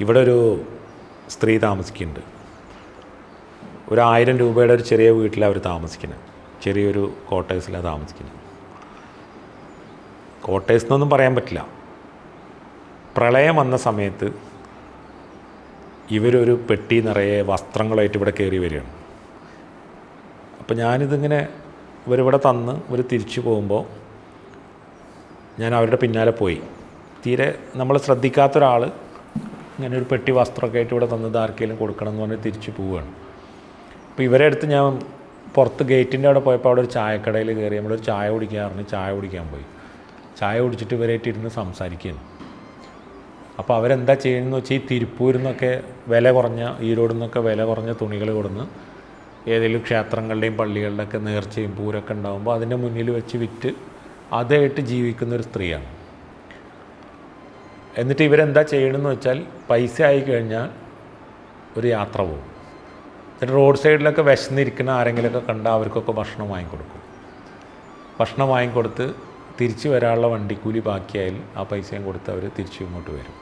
ഇവിടെ ഒരു സ്ത്രീ താമസിക്കുന്നുണ്ട്. ഒരു ആയിരം രൂപയുടെ ഒരു ചെറിയ വീട്ടിലാണ് അവർ താമസിക്കുന്നത് ചെറിയൊരു ക്വാർട്ടേഴ്സിലാണ് താമസിക്കുന്നത് ക്വാർട്ടേഴ്സ് എന്നൊന്നും പറയാൻ പറ്റില്ല. പ്രളയം വന്ന സമയത്ത് ഇവരൊരു പെട്ടി നിറയെ വസ്ത്രങ്ങളായിട്ട് ഇവിടെ കയറി വരികയാണ്. അപ്പോൾ ഞാനിതിങ്ങനെ ഇവരിവിടെ തന്ന് ഇവർ തിരിച്ചു പോകുമ്പോൾ ഞാൻ അവരുടെ പിന്നാലെ പോയി. തീരെ നമ്മൾ ശ്രദ്ധിക്കാത്ത ഒരാൾ ഇങ്ങനെ ഒരു പെട്ടി വസ്ത്രമൊക്കെ ആയിട്ട് ഇവിടെ തന്നത് ആർക്കെങ്കിലും കൊടുക്കണം എന്ന് പറഞ്ഞ് തിരിച്ചു പോവുകയാണ്. അപ്പോൾ ഇവരെ അടുത്ത് ഞാൻ പുറത്ത് ഗേറ്റിന്റെ അവിടെ പോയപ്പോൾ അവിടെ ഒരു ചായക്കടയിൽ കയറി നമ്മളൊരു ചായ കുടിക്കാൻ പറഞ്ഞ് ചായ കുടിക്കാൻ പോയി. ചായ കുടിച്ചിട്ട് ഇവരായിട്ട് ഇരുന്ന് സംസാരിക്കുകയാണ്. അപ്പോൾ അവരെന്താ ചെയ്യുന്നതെന്ന് വെച്ചാൽ ഈ തിരുപ്പൂരിൽ നിന്നൊക്കെ വില കുറഞ്ഞ ഈരോടിൽ നിന്നൊക്കെ വില കുറഞ്ഞ തുണികൾ കൊടുന്ന് ഏതെങ്കിലും ക്ഷേത്രങ്ങളുടെയും പള്ളികളുടെയൊക്കെ നേർച്ചയും പൂരൊക്കെ ഉണ്ടാകുമ്പോൾ അതിന്റെ മുന്നിൽ വെച്ച് വിറ്റ് അതായിട്ട് ജീവിക്കുന്ന ഒരു സ്ത്രീയാണ്. എന്നിട്ട് ഇവരെന്താ ചെയ്യണമെന്ന് വെച്ചാൽ പൈസ ആയി കഴിഞ്ഞാൽ ഒരു യാത്ര പോകും. എന്നിട്ട് റോഡ് സൈഡിലൊക്കെ വിശന്നിരിക്കുന്ന ആരെങ്കിലുമൊക്കെ കണ്ടാൽ അവർക്കൊക്കെ ഭക്ഷണം വാങ്ങിക്കൊടുക്കും. ഭക്ഷണം വാങ്ങിക്കൊടുത്ത് തിരിച്ചു വരാനുള്ള വണ്ടിക്കൂലി ബാക്കിയായാൽ ആ പൈസയും കൊടുത്ത് അവർ തിരിച്ചു ഇങ്ങോട്ട് വരും.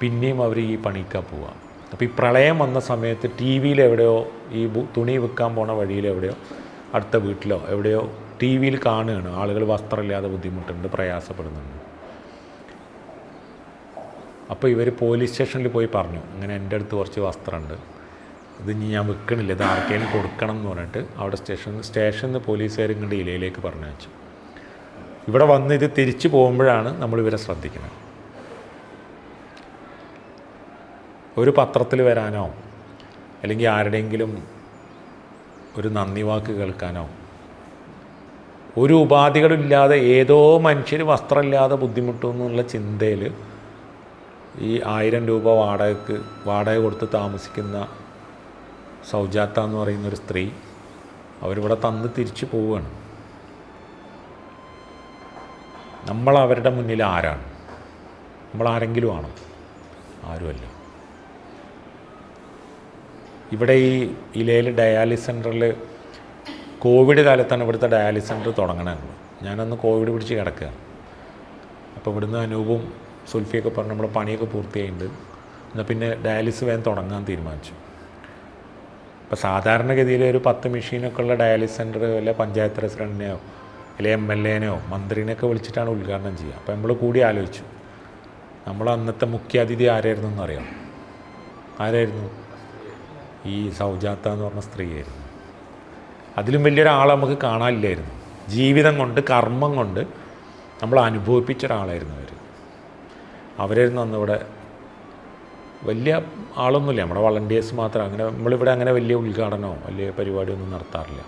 പിന്നെയും അവർ ഈ പണിക്കാൻ പോവുക അപ്പോൾ ഈ പ്രളയം വന്ന സമയത്ത് ടി വിയിൽ എവിടെയോ ഈ തുണി വിൽക്കാൻ പോണ വഴിയിൽ എവിടെയോ അടുത്ത വീട്ടിലോ എവിടെയോ ടി വിയിൽ കാണുകയാണ്. ആളുകൾ വസ്ത്രമില്ലാതെ ബുദ്ധിമുട്ടുണ്ട് പ്രയാസപ്പെടുന്നുണ്ട്. അപ്പോൾ ഇവർ പോലീസ് സ്റ്റേഷനിൽ പോയി പറഞ്ഞു അങ്ങനെ എന്റെ അടുത്ത് കുറച്ച് വസ്ത്രമുണ്ട് ഇത് ഇനി ഞാൻ വിൽക്കണില്ല ഇത് ആർക്കെങ്കിലും കൊടുക്കണം എന്ന് പറഞ്ഞിട്ട് അവിടെ സ്റ്റേഷനിൽ സ്റ്റേഷനിൽ നിന്ന് പോലീസുകാരും കണ്ട് ഇലയിലേക്ക് പറഞ്ഞു വെച്ചു. ഇവിടെ വന്ന് ഇത് തിരിച്ചു പോകുമ്പോഴാണ് നമ്മൾ ഇവരെ ശ്രദ്ധിക്കുന്നത്. ഒരു പത്രത്തിൽ വരാനോ അല്ലെങ്കിൽ ആരുടെയെങ്കിലും ഒരു നന്ദി വാക്ക് കേൾക്കാനോ ഒരു ഉപാധികളില്ലാതെ ഏതോ മനുഷ്യർ വസ്ത്രമില്ലാതെ ബുദ്ധിമുട്ടുമെന്നുള്ള ചിന്തയിൽ ഈ ആയിരം രൂപ വാടകയ്ക്ക് വാടക കൊടുത്ത് താമസിക്കുന്ന സൗജാത്ത എന്ന് പറയുന്ന ഒരു സ്ത്രീ അവരിവിടെ തന്ന് തിരിച്ചു പോവുകയാണ്. നമ്മൾ അവരുടെ മുന്നിൽ ആരാണ്? നമ്മൾ ആരെങ്കിലും ആണോ? ആരുമല്ല. ഇവിടെ ഈ ഇലയിൽ ഡയാലിസ് സെന്ററിൽ കോവിഡ് കാലത്താണ് ഇവിടുത്തെ ഡയാലിസ് സെന്റർ തുടങ്ങണത്. ഞാനന്ന് കോവിഡ് പിടിച്ച് കിടക്കുക അപ്പോൾ ഇവിടുന്ന് അനൂപും സുൽഫിയൊക്കെ പറഞ്ഞ് നമ്മൾ പണിയൊക്കെ പൂർത്തിയായിട്ടുണ്ട്. എന്നാൽ പിന്നെ ഡയാലിസ് വേഗം തുടങ്ങാൻ തീരുമാനിച്ചു. ഇപ്പോൾ സാധാരണഗതിയിൽ ഒരു പത്ത് മെഷീനൊക്കെ ഉള്ള ഡയാലിസ് സെന്റർ അല്ല പഞ്ചായത്ത് പ്രസിഡന്റിനെയോ അല്ലെങ്കിൽ എം എൽ എനെയോ മന്ത്രിനെയൊക്കെ വിളിച്ചിട്ടാണ് ഉദ്ഘാടനം ചെയ്യുക. അപ്പോൾ നമ്മൾ കൂടി ആലോചിച്ചു. നമ്മൾ അന്നത്തെ മുഖ്യാതിഥി ആരായിരുന്നു എന്നറിയാം ആരായിരുന്നു? ഈ സൗജാത്ത എന്ന് പറഞ്ഞ സ്ത്രീയായിരുന്നു. അതിലും വലിയൊരാളെ നമുക്ക് കാണാനില്ലായിരുന്നു. ജീവിതം കൊണ്ട് കർമ്മം കൊണ്ട് നമ്മൾ അനുഭവിപ്പിച്ച ഒരാളായിരുന്നു അവർ അവരായിരുന്നു അന്ന് ഇവിടെ വലിയ ആളൊന്നുമില്ല. നമ്മുടെ വളണ്ടിയേഴ്സ് മാത്രം. അങ്ങനെ നമ്മളിവിടെ അങ്ങനെ വലിയ ഉദ്ഘാടനമോ വലിയ പരിപാടിയൊന്നും നടത്താറില്ല.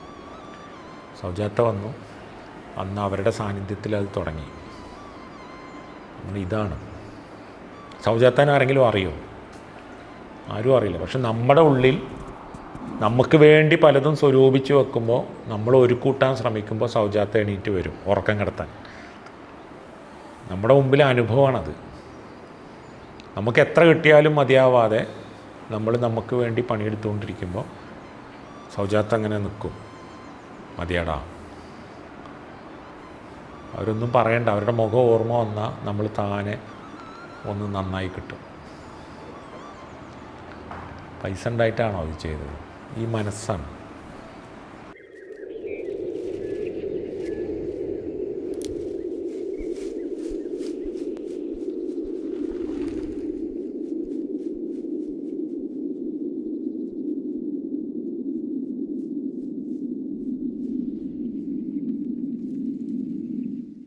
സൗജാത്ത വന്നു. അന്ന് അവരുടെ സാന്നിധ്യത്തിൽ അത് തുടങ്ങി. ഇതാണ്. സൗജാത്താൻ ആരെങ്കിലും അറിയോ? ആരും അറിയില്ല. പക്ഷെ നമ്മുടെ ഉള്ളിൽ നമുക്ക് വേണ്ടി പലതും സ്വരൂപിച്ച് വെക്കുമ്പോൾ നമ്മൾ ഒരു കൂട്ടാൻ ശ്രമിക്കുമ്പോൾ സൗജാത്ത എണീറ്റ് വരും ഉറക്കം കിടത്താൻ. നമ്മുടെ മുമ്പിലെ അനുഭവമാണത്. നമുക്ക് എത്ര കിട്ടിയാലും മതിയാവാതെ നമ്മൾ നമുക്ക് വേണ്ടി പണിയെടുത്തുകൊണ്ടിരിക്കുമ്പോൾ സൗജാത്ത് അങ്ങനെ നിൽക്കും. മതിയാടാ. അവരൊന്നും പറയണ്ട. അവരുടെ മുഖം ഓർമ്മ വന്നാൽ നമ്മൾ താനെ ഒന്ന് നന്നായി കിട്ടും. പൈസ ഉണ്ടായിട്ടാണോ അത് ചെയ്തത്? ഈ മനസ്സാണ്.